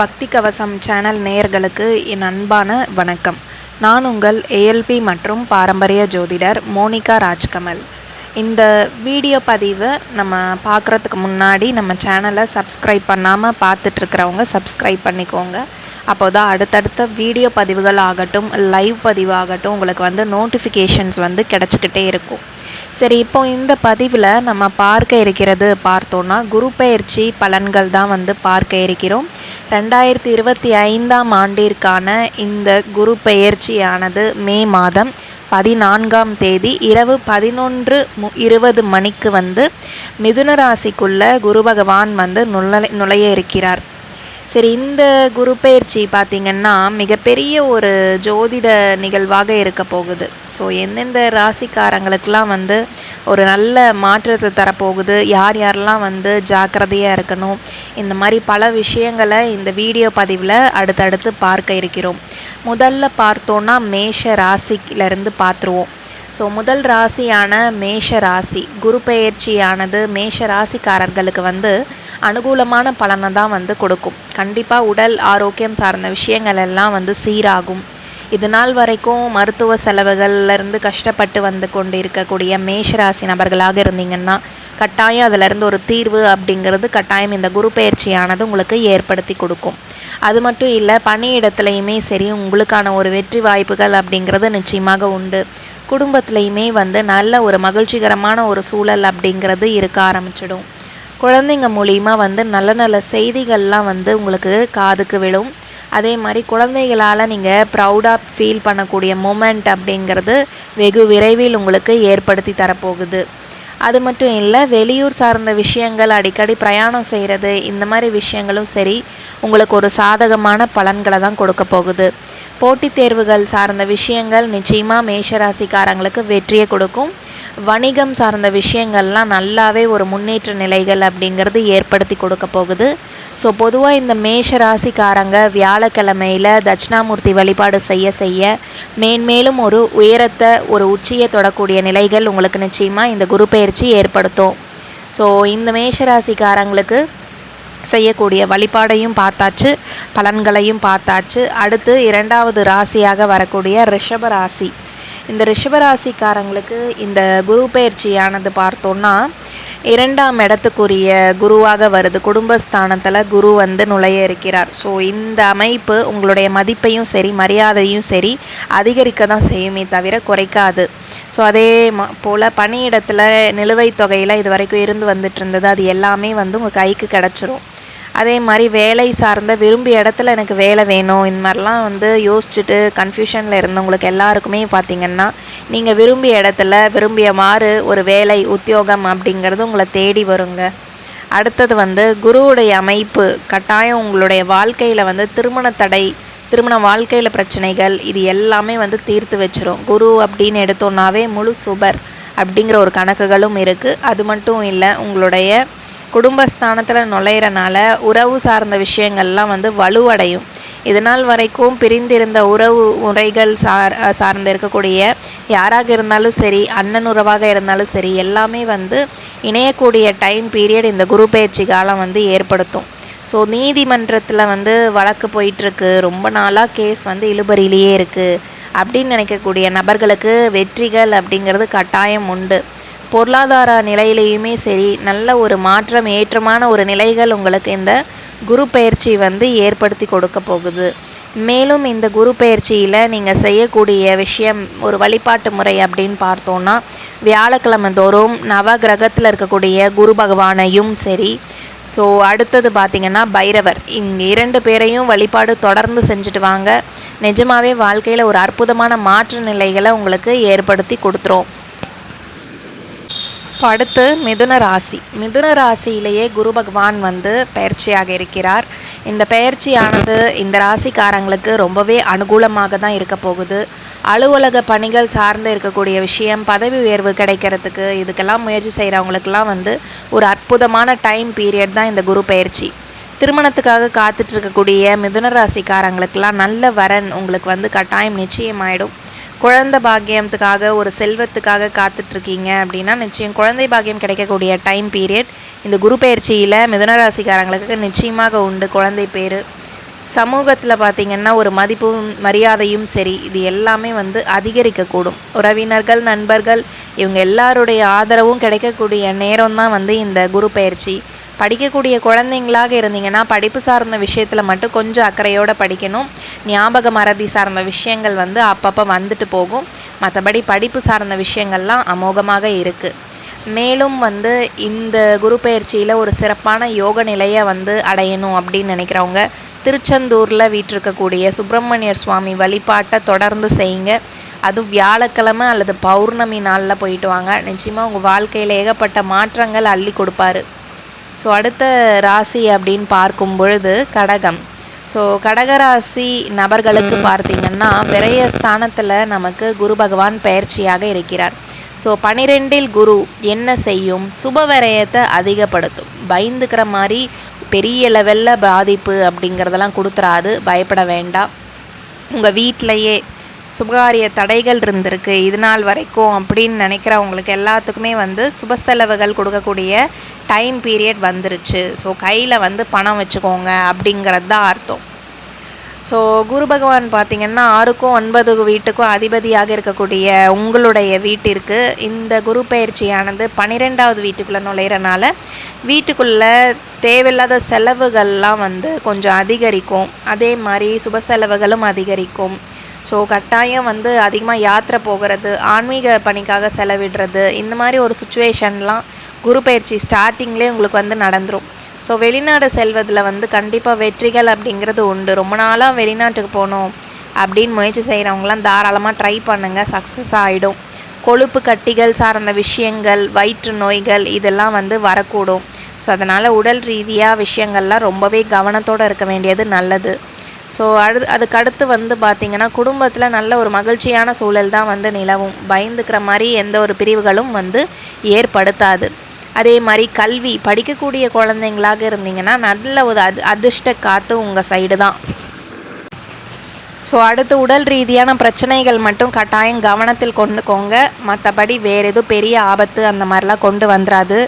பக்தி கவசம் சேனல் நேயர்களுக்கு என் அன்பான வணக்கம். நான் உங்கள் ஏஎல்பி மற்றும் பாரம்பரிய ஜோதிடர் மோனிகா ராஜ்கமல். இந்த வீடியோ பதிவை நம்ம பார்க்குறதுக்கு முன்னாடி நம்ம சேனலை சப்ஸ்கிரைப் பண்ணாமல் பார்த்துட்ருக்கிறவங்க சப்ஸ்கிரைப் பண்ணிக்கோங்க. அப்போ தான் அடுத்தடுத்த வீடியோ பதிவுகள் ஆகட்டும் லைவ் பதிவாகட்டும் உங்களுக்கு வந்து நோட்டிஃபிகேஷன்ஸ் வந்து கிடச்சிக்கிட்டே இருக்கும். சரி இப்போ இந்த பதிவில் நம்ம பார்க்க இருக்கிறது பார்த்தோன்னா குரு பயிற்சி பலன்கள் தான் வந்து பார்க்க இருக்கிறோம். ரெண்டாயிரத்தி இருபத்தி ஐந்தாம் ஆண்டிற்கான இந்த குரு பெயர்ச்சியானது மே மாதம் பதினான்காம் தேதி இரவு பதினொன்று மு இருபது மணிக்கு வந்து மிதுன ராசிக்குள்ள குரு பகவான் வந்து நுழை நுழைய இருக்கிறார். சரி இந்த குரு பயிற்சி பார்த்திங்கன்னா மிகப்பெரிய ஒரு ஜோதிட நிகழ்வாக இருக்க போகுது. ஸோ எந்தெந்த ராசிக்காரங்களுக்கெல்லாம் வந்து ஒரு நல்ல மாற்றத்தை தரப்போகுது? யார் யாரெல்லாம் வந்து ஜாக்கிரதையாக இருக்கணும்? இந்த மாதிரி பல விஷயங்களை இந்த வீடியோ பதிவில் அடுத்தடுத்து பார்க்க இருக்கிறோம். முதல்ல பார்த்தோன்னா மேஷ ராசியிலேருந்து பார்த்துருவோம். ஸோ முதல் ராசியான மேஷ ராசி குரு பெயர்ச்சியானது மேஷ ராசிக்காரர்களுக்கு வந்து அனுகூலமான பலனை தான் வந்து கொடுக்கும். கண்டிப்பாக உடல் ஆரோக்கியம் சார்ந்த விஷயங்கள் எல்லாம் வந்து சீராகும். இது நாள் வரைக்கும் மருத்துவ செலவுகள்லேருந்து கஷ்டப்பட்டு வந்து கொண்டு இருக்கக்கூடிய மேஷராசி நபர்களாக இருந்தீங்கன்னா கட்டாயம் அதிலிருந்து ஒரு தீர்வு அப்படிங்கிறது கட்டாயம் இந்த குரு பயிற்சியானது உங்களுக்கு ஏற்படுத்தி கொடுக்கும். அது மட்டும் இல்லை பணியிடத்துலையுமே சரி உங்களுக்கான ஒரு வெற்றி வாய்ப்புகள் அப்படிங்கிறது நிச்சயமாக உண்டு. குடும்பத்துலேயுமே வந்து நல்ல ஒரு மகிழ்ச்சிகரமான ஒரு சூழல் அப்படிங்கிறது இருக்க ஆரம்பிச்சிடும். குழந்தைங்க மூலிமா வந்து நல்ல நல்ல செய்திகள்லாம் வந்து உங்களுக்கு காதுக்கு விழும். அதே மாதிரி குழந்தைகளால் நீங்கள் ப்ரௌடாக ஃபீல் பண்ணக்கூடிய மூமெண்ட் அப்படிங்கிறது வெகு விரைவில் உங்களுக்கு ஏற்படுத்தி தரப்போகுது. அது மட்டும் இல்லை வெளியூர் சார்ந்த விஷயங்கள் அடிக்கடி பிரயாணம் செய்கிறது இந்த மாதிரி விஷயங்களும் சரி உங்களுக்கு ஒரு சாதகமான பலன்களை தான் கொடுக்க போகுது. போட்டித் தேர்வுகள் சார்ந்த விஷயங்கள் நிச்சயமாக மேஷராசிக்காரங்களுக்கு வெற்றியை கொடுக்கும். வணிகம் சார்ந்த விஷயங்கள்லாம் நல்லாவே ஒரு முன்னேற்ற நிலைகள் அப்படிங்கிறது ஏற்படுத்தி கொடுக்க போகுது. ஸோ பொதுவாக இந்த மேஷ ராசிக்காரங்க வியாழக்கிழமையில் தட்சிணாமூர்த்தி வழிபாடு செய்ய செய்ய மேன்மேலும் ஒரு உயரத்தை ஒரு உச்சியை தொடக்கூடிய நிலைகள் உங்களுக்கு நிச்சயமாக இந்த குரு பயிற்சி ஏற்படுத்தும். ஸோ இந்த மேஷ ராசிக்காரங்களுக்கு செய்யக்கூடிய வழிபாடையும் பார்த்தாச்சு பலன்களையும் பார்த்தாச்சு. அடுத்து இரண்டாவது ராசியாக வரக்கூடிய ரிஷப ராசி. இந்த ரிஷபராசிக்காரங்களுக்கு இந்த குரு பயிற்சியானது பார்த்தோன்னா இரண்டாம் இடத்துக்குரிய குருவாக வருது. குடும்பஸ்தானத்தில் குரு வந்து நுழைய இருக்கிறார். ஸோ இந்த அமைப்பு உங்களுடைய மதிப்பையும் சரி மரியாதையும் சரி அதிகரிக்க தான் செய்யுமே தவிர குறைக்காது. ஸோ அதே போல் பணியிடத்தில் நிலுவைத் தொகையில் இது வரைக்கும் இருந்து வந்துட்டு இருந்தது. அது எல்லாமே வந்து உங்கள் கைக்கு கிடச்சிரும். அதே மாதிரி வேலை சார்ந்த விரும்பிய இடத்துல எனக்கு வேலை வேணும். இந்த மாதிரிலாம் வந்து யோசிச்சுட்டு கன்ஃபியூஷனில் இருந்தவங்களுக்கு எல்லாருக்குமே பார்த்திங்கன்னா நீங்கள் விரும்பிய இடத்துல விரும்பிய மாறு ஒரு வேலை உத்தியோகம் அப்படிங்கிறது உங்களை தேடி வருங்க. அடுத்தது வந்து குருவுடைய அமைப்பு கட்டாயம் உங்களுடைய வாழ்க்கையில் வந்து திருமண தடை திருமண வாழ்க்கையில் பிரச்சனைகள் இது எல்லாமே வந்து தீர்த்து வச்சிரும். குரு அப்படின்னு எடுத்தோன்னாவே முழு சுபர் அப்படிங்கிற ஒரு கணக்குகளும் இருக்குது அது மட்டும் இல்லை உங்களுடைய குடும்பஸ்தானத்தில் நுழையிறனால உறவு சார்ந்த விஷயங்கள்லாம் வந்து வலுவடையும். இதனால் வரைக்கும் பிரிந்திருந்த உறவு முறைகள் சார் சார்ந்து இருக்கக்கூடிய யாராக இருந்தாலும் சரி அண்ணன் உறவாக இருந்தாலும் சரி எல்லாமே வந்து இணையக்கூடிய டைம் பீரியட் இந்த குரு பயிற்சி காலம் வந்து ஏற்படுத்தும். ஸோ நீதிமன்றத்தில் வந்து வழக்கு போயிட்டுருக்கு. ரொம்ப நாளாக கேஸ் வந்து இழுபறியிலேயே இருக்குது அப்படின்னு நினைக்கக்கூடிய நபர்களுக்கு வெற்றிகள் அப்படிங்கிறது கட்டாயம் உண்டு. பொருளாதார நிலையிலையுமே சரி நல்ல ஒரு மாற்றம் ஏற்றமான ஒரு நிலைகள் உங்களுக்கு இந்த குரு பயிற்சி வந்து ஏற்படுத்தி கொடுக்க போகுது. மேலும் இந்த குரு பயிற்சியில் நீங்கள் செய்யக்கூடிய விஷயம் ஒரு வழிபாட்டு முறை அப்படின்னு பார்த்தோன்னா வியாழக்கிழமை தோறும் நவ கிரகத்தில் இருக்கக்கூடிய குரு பகவானையும் சரி ஸோ அடுத்தது பார்த்திங்கன்னா பைரவர். இங்கே இரண்டு பேரையும் வழிபாடு தொடர்ந்து செஞ்சுட்டு வாங்க. நிஜமாகவே வாழ்க்கையில் ஒரு அற்புதமான மாற்று நிலைகளை உங்களுக்கு ஏற்படுத்தி கொடுத்துரும். இப்போ அடுத்து மிதுன ராசி. மிதுன ராசியிலேயே குரு பகவான் வந்து பயிற்சியாக இருக்கிறார். இந்த பயிற்சியானது இந்த ராசிக்காரங்களுக்கு ரொம்பவே அனுகூலமாக தான் இருக்க போகுது. அலுவலக பணிகள் சார்ந்து இருக்கக்கூடிய விஷயம் பதவி உயர்வு கிடைக்கிறதுக்கு இதுக்கெல்லாம் முயற்சி செய்கிறவங்களுக்கெல்லாம் வந்து ஒரு அற்புதமான டைம் பீரியட் தான் இந்த குரு பயிற்சி. திருமணத்துக்காக காத்துட்ருக்கக்கூடிய மிதுன ராசிக்காரங்களுக்கெல்லாம் நல்ல வரன் உங்களுக்கு வந்து கட்டாயம் நிச்சயமாயிடும். குழந்தை பாக்கியத்துக்காக ஒரு செல்வத்துக்காக காத்துட்ருக்கீங்க அப்படின்னா நிச்சயம் குழந்தை பாக்கியம் கிடைக்கக்கூடிய டைம் பீரியட் இந்த குரு பயிற்சியில் மிதுனராசிக்காரங்களுக்கு நிச்சயமாக உண்டு குழந்தை பேர். சமூகத்தில் பார்த்திங்கன்னா ஒரு மதிப்பும் மரியாதையும் சரி இது எல்லாமே வந்து அதிகரிக்கக்கூடும். உறவினர்கள் நண்பர்கள் இவங்க எல்லாருடைய ஆதரவும் கிடைக்கக்கூடிய நேரம் தான் வந்து இந்த குரு பயிற்சி. படிக்கக்கூடிய குழந்தைங்களாக இருந்தீங்கன்னா படிப்பு சார்ந்த விஷயத்தில் மட்டும் கொஞ்சம் அக்கறையோடு படிக்கணும். ஞாபக மறதி சார்ந்த விஷயங்கள் வந்து அப்பப்போ வந்துட்டு போகும். மற்றபடி படிப்பு சார்ந்த விஷயங்கள்லாம் அமோகமாக இருக்குது மேலும் வந்து இந்த குரு பயிற்சியில் ஒரு சிறப்பான யோக நிலையை வந்து அடையணும் அப்படின்னு நினைக்கிறவங்க திருச்செந்தூரில் வீற்றிருக்கக்கூடிய சுப்பிரமணியர் சுவாமி வழிபாட்டை தொடர்ந்து செய்யுங்க. அதுவும் வியாழக்கிழமை அல்லது பௌர்ணமி நாளில் போயிட்டு வாங்க. நிச்சயமாக உங்கள் வாழ்க்கையில் ஏகப்பட்ட மாற்றங்கள் அள்ளி கொடுப்பாரு. ஸோ அடுத்த ராசி அப்படின்னு பார்க்கும் பொழுது கடகம். ஸோ கடகராசி நபர்களுக்கு பார்த்தீங்கன்னா விரய ஸ்தானத்தில் நமக்கு குரு பகவான் பயிற்சியாக இருக்கிறார். ஸோ பனிரெண்டில் குரு என்ன செய்யும்? சுப விரயத்தை அதிகப்படுத்தும். பயந்துக்கிற மாதிரி பெரிய லெவலில் பாதிப்பு அப்படிங்கிறதெல்லாம் கொடுத்துறாது. பயப்பட வேண்டாம். உங்கள் வீட்டிலையே சுபகாரிய தடைகள் இருந்திருக்கு. இது நாள் வரைக்கும் அப்படின்னு நினைக்கிறவங்களுக்கு எல்லாத்துக்குமே வந்து சுப செலவுகள் கொடுக்கக்கூடிய டைம் பீரியட் வந்துருச்சு. ஸோ கையில் வந்து பணம் வச்சுக்கோங்க அப்படிங்கிறது தான் அர்த்தம். ஸோ குரு பகவான் பார்த்திங்கன்னா ஆறுக்கும் ஒன்பது வீட்டுக்கும் அதிபதியாக இருக்கக்கூடிய உங்களுடைய வீட்டிற்கு இந்த குரு பயிற்சியானது பன்னிரெண்டாவது வீட்டுக்குள்ளே நுழையிறனால வீட்டுக்குள்ளே தேவையில்லாத செலவுகள்லாம் வந்து கொஞ்சம் அதிகரிக்கும். அதே மாதிரி சுப செலவுகளும் அதிகரிக்கும். ஸோ கட்டாயம் வந்து அதிகமாக யாத்திரை போகிறது ஆன்மீக பணிக்காக செலவிடுறது இந்த மாதிரி ஒரு சுச்சுவேஷன்லாம் குரு பயிற்சி ஸ்டார்டிங்லேயே உங்களுக்கு வந்து நடந்துடும் ஸோ வெளிநாடு செல்வதில் வந்து கண்டிப்பாக வெற்றிகள் அப்படிங்கிறது உண்டு. ரொம்ப நாளாக வெளிநாட்டுக்கு போகணும் அப்படின்னு முயற்சி செய்கிறவங்களாம் தாராளமாக ட்ரை பண்ணுங்கள் சக்ஸஸ் ஆகிடும் கொழுப்பு கட்டிகள் சார்ந்த விஷயங்கள் வயிற்று நோய்கள் இதெல்லாம் வந்து வரக்கூடும். ஸோ அதனால் உடல் ரீதியாக விஷயங்கள்லாம் ரொம்பவே கவனத்தோடு இருக்க வேண்டியது நல்லது. ஸோ அடு அதுக்கடுத்து வந்து பார்த்திங்கன்னா குடும்பத்தில் நல்ல ஒரு மகிழ்ச்சியான சூழல் தான் வந்து நிலவும். பயந்துக்கிற மாதிரி எந்த ஒரு பிரிவுகளும் வந்து ஏற்படுத்தாது. அதே மாதிரி கல்வி படிக்கக்கூடிய குழந்தைங்களாக இருந்தீங்கன்னா நல்ல ஒரு அது அதிர்ஷ்ட காற்று உங்கள் சைடு தான். ஸோ அடுத்து உடல் ரீதியான பிரச்சனைகள் மட்டும் கட்டாயம் கவனத்தில் கொண்டுக்கோங்க. மற்றபடி வேறு எதுவும் பெரிய ஆபத்து அந்த மாதிரிலாம் கொண்டு வந்துடாது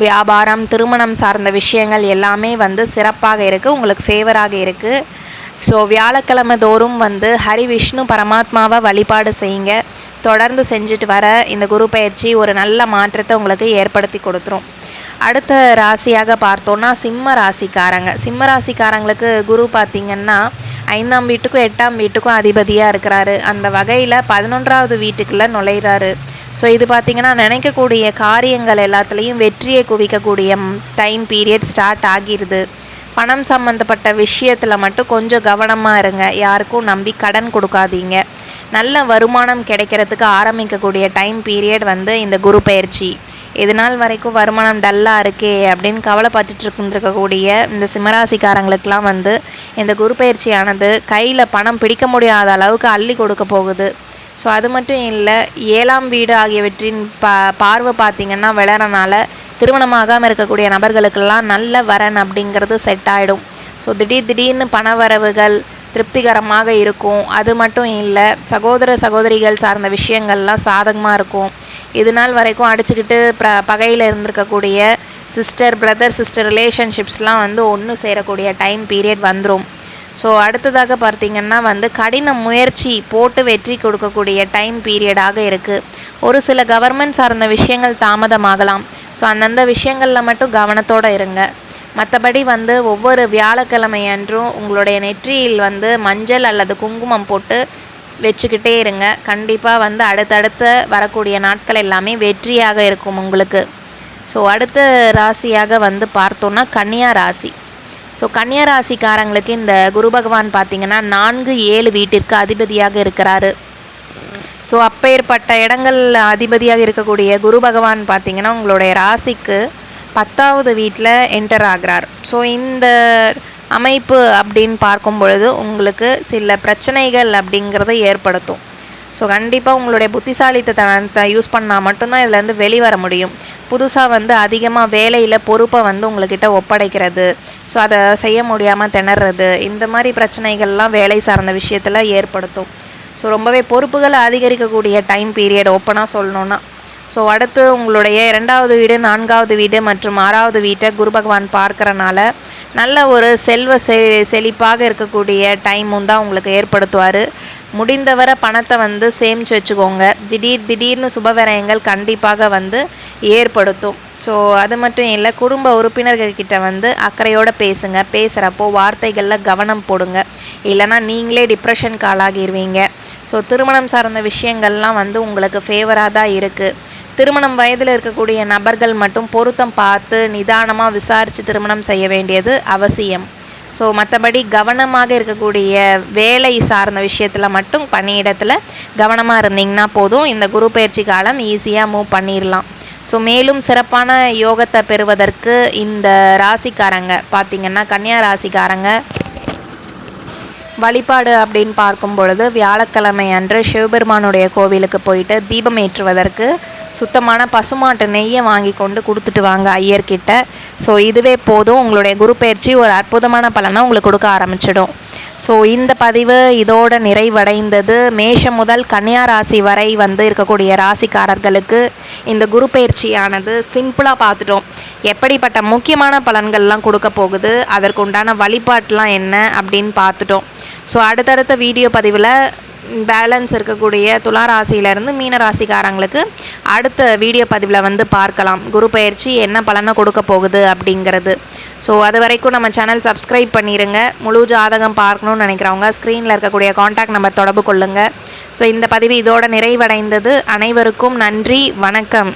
வியாபாரம் திருமணம் சார்ந்த விஷயங்கள் எல்லாமே வந்து சிறப்பாக இருக்குது உங்களுக்கு ஃபேவராக இருக்குது ஸோ வியாழக்கிழமை தோறும் வந்து ஹரி விஷ்ணு பரமாத்மாவை வழிபாடு செய்யுங்க. தொடர்ந்து செஞ்சுட்டு வர இந்த குரு பயிற்சி ஒரு நல்ல மாற்றத்தை உங்களுக்கு ஏற்படுத்தி கொடுத்துரும். அடுத்த ராசியாக பார்த்தோன்னா சிம்ம ராசிக்காரங்க. சிம்ம ராசிக்காரங்களுக்கு குரு பார்த்திங்கன்னா ஐந்தாம் வீட்டுக்கும் எட்டாம் வீட்டுக்கும் அதிபதியாக இருக்கிறாரு. அந்த வகையில் பதினொன்றாவது வீட்டுக்குள்ளே நுழைகிறாரு ஸோ இது பார்த்திங்கன்னா நினைக்கக்கூடிய காரியங்கள் எல்லாத்துலேயும் வெற்றியை குவிக்கக்கூடிய டைம் பீரியட் ஸ்டார்ட் ஆகிடுது பணம் சம்மந்தப்பட்ட விஷயத்தில் மட்டும் கொஞ்சம் கவனமாக இருங்க. யாருக்கும் நம்பி கடன் கொடுக்காதீங்க. நல்ல வருமானம் கிடைக்கிறதுக்கு ஆரம்பிக்கக்கூடிய டைம் பீரியட் வந்து இந்த குரு பயிற்சி. இதனால் வரைக்கும் வருமானம் டல்லாக இருக்கே அப்படின்னு கவலைப்பட்டுட்டு இருக்கக்கூடிய இந்த சிம்மராசிக்காரங்களுக்கெலாம் வந்து இந்த குரு பயிற்சியானது கையில் பணம் பிடிக்க முடியாத அளவுக்கு அள்ளி கொடுக்க போகுது. ஸோ அது மட்டும் இல்லை ஏழாம் வீடு ஆகியவற்றின் பா பார்வை பார்த்திங்கன்னா விளறனால திருமணமாகாமல் இருக்கக்கூடிய நபர்களுக்கெல்லாம் நல்ல வரன் அப்படிங்கிறது செட் ஆகிடும் ஸோ திடீர் திடீர்னு பண வரவுகள் திருப்திகரமாக இருக்கும். அது மட்டும் இல்லை சகோதர சகோதரிகள் சார்ந்த விஷயங்கள்லாம் சாதகமாக இருக்கும். இது நாள் வரைக்கும் அடிச்சுக்கிட்டு ப்ர பகையில் இருந்திருக்கக்கூடிய சிஸ்டர் பிரதர் சிஸ்டர் ரிலேஷன்ஷிப்ஸ்லாம் வந்து ஒன்று சேரக்கூடிய டைம் பீரியட் வந்துடும் ஸோ அடுத்ததாக பார்த்திங்கன்னா வந்து கடின முயற்சி போட்டு வெற்றி கொடுக்கக்கூடிய டைம் பீரியடாக இருக்குது ஒரு சில கவர்மெண்ட் சார்ந்த விஷயங்கள் தாமதமாகலாம். ஸோ அந்தந்த விஷயங்களில் மட்டும் கவனத்தோடு இருங்க. மற்றபடி வந்து ஒவ்வொரு வியாழக்கிழமை அன்றும் உங்களுடைய நெற்றியில் வந்து மஞ்சள் அல்லது குங்குமம் போட்டு வச்சுக்கிட்டே இருங்க. கண்டிப்பாக வந்து அடுத்தடுத்து வரக்கூடிய நாட்கள் எல்லாமே வெற்றியாக இருக்கும் உங்களுக்கு. ஸோ அடுத்த ராசியாக வந்து பார்த்தோன்னா கன்னியா ராசி. ஸோ கன்னியா ராசிக்காரங்களுக்கு இந்த குரு பகவான் பார்த்திங்கன்னா நான்கு ஏழு வீட்டிற்கு அதிபதியாக இருக்கிறாரு. ஸோ அப்பேற்பட்ட இடங்கள் அதிபதியாக இருக்கக்கூடிய குரு பகவான் பார்த்திங்கன்னா உங்களுடைய ராசிக்கு பத்தாவது வீட்டில் என்டர் ஆகிறார். ஸோ இந்த அமைப்பு அப்படின்னு பார்க்கும் பொழுது உங்களுக்கு சில பிரச்சனைகள் அப்படிங்கிறத ஏற்படுத்தும். ஸோ கண்டிப்பாக உங்களுடைய புத்திசாலித்தனத்தை யூஸ் பண்ணால் மட்டும்தான் இதுலேருந்து வெளிவர முடியும். புதுசாக வந்து அதிகமாக வேலையில் பொறுப்பை வந்து உங்கள்கிட்ட ஒப்படைக்கிறது. ஸோ அதை செய்ய முடியாமல் திணறது. இந்த மாதிரி பிரச்சனைகள்லாம் வேலை சார்ந்த விஷயத்தில் ஏற்படுத்தும். ஸோ ரொம்பவே பொறுப்புகளை அதிகரிக்கக்கூடிய டைம் பீரியட் ஓப்பனாக சொல்லணுன்னா ஸோ அடுத்து உங்களுடைய இரண்டாவது வீடு நான்காவது வீடு மற்றும் ஆறாவது வீட்டை குரு பகவான் பார்க்குறனால நல்ல ஒரு செல்வ செ செழிப்பாக இருக்கக்கூடிய டைமும் தான் உங்களுக்கு ஏற்படுத்துவார். முடிந்தவரை பணத்தை வந்து சேமித்து வச்சுக்கோங்க. திடீர் திடீர்னு சுபவிரயங்கள் கண்டிப்பாக வந்து ஏற்படுத்தும். ஸோ அது மட்டும் இல்லை குடும்ப உறுப்பினர்கள்கிட்ட வந்து அக்கறையோடு பேசுங்க. பேசுகிறப்போ வார்த்தைகளில் கவனம் போடுங்க. இல்லைனா நீங்களே டிப்ரெஷனுக்கு ஆளாகிடுவீங்க ஸோ திருமணம் சார்ந்த விஷயங்கள்லாம் வந்து உங்களுக்கு ஃபேவராக தான் இருக்குது திருமணம் வயதில் இருக்கக்கூடிய நபர்கள் மட்டும் பொருத்தம் பார்த்து நிதானமாக விசாரித்து திருமணம் செய்ய வேண்டியது அவசியம். ஸோ மற்றபடி கவனமாக இருக்கக்கூடிய வேலை சார்ந்த விஷயத்தில் மட்டும் பணியிடத்தில் கவனமாக இருந்தீங்கன்னா போதும். இந்த குரு பயிற்சி காலம் ஈஸியாக மூவ் பண்ணிடலாம் ஸோ மேலும் சிறப்பான யோகத்தை பெறுவதற்கு இந்த ராசிக்காரங்க பார்த்திங்கன்னா கன்னியா ராசிக்காரங்க வழிபாடு அப்படின்னு பார்க்கும் பொழுது வியாழக்கிழமை அன்று சிவபெருமானுடைய கோவிலுக்கு போயிட்டு தீபம் ஏற்றுவதற்கு சுத்தமான பசுமாட்டு நெய்யை வாங்கி கொண்டு கொடுத்துட்டு வாங்க ஐயர்கிட்ட. ஸோ இதுவே போதும். உங்களுடைய குரு பயிற்சி ஒரு அற்புதமான பலனை உங்களுக்கு கொடுக்க ஆரம்பிச்சிடும். ஸோ இந்த பதிவு இதோட நிறைவடைந்தது. மேஷம் முதல் கன்னியா ராசி வரை வந்து இருக்கக்கூடிய ராசிக்காரர்களுக்கு இந்த குரு பயிற்சியானது சிம்பிளாக பார்த்துட்டோம். எப்படிப்பட்ட முக்கியமான பலன்கள்லாம் கொடுக்க போகுது? அதற்குண்டான வழிபாட்டெலாம் என்ன? அப்படின்னு பார்த்துட்டோம். ஸோ அடுத்தடுத்த வீடியோ பதிவில் பேலன்ஸ் இருக்கக்கூடிய துலா மீனராசிக்காரங்களுக்கு மீன ராசிக்காரங்களுக்கு அடுத்த வீடியோ பதிவில் வந்து பார்க்கலாம். குரு பயிற்சி என்ன பலனை கொடுக்க போகுது அப்படிங்கிறது. ஸோ அது வரைக்கும் நம்ம சேனல் சப்ஸ்கிரைப் பண்ணிடுங்க முழு ஜாதகம் பார்க்கணும்னு நினைக்கிறவங்க ஸ்க்ரீனில் இருக்கக்கூடிய காண்டாக்ட் நம்பர் தொடர்பு கொள்ளுங்கள் ஸோ இந்த பதிவு இதோட நிறைவடைந்தது. அனைவருக்கும் நன்றி. வணக்கம்.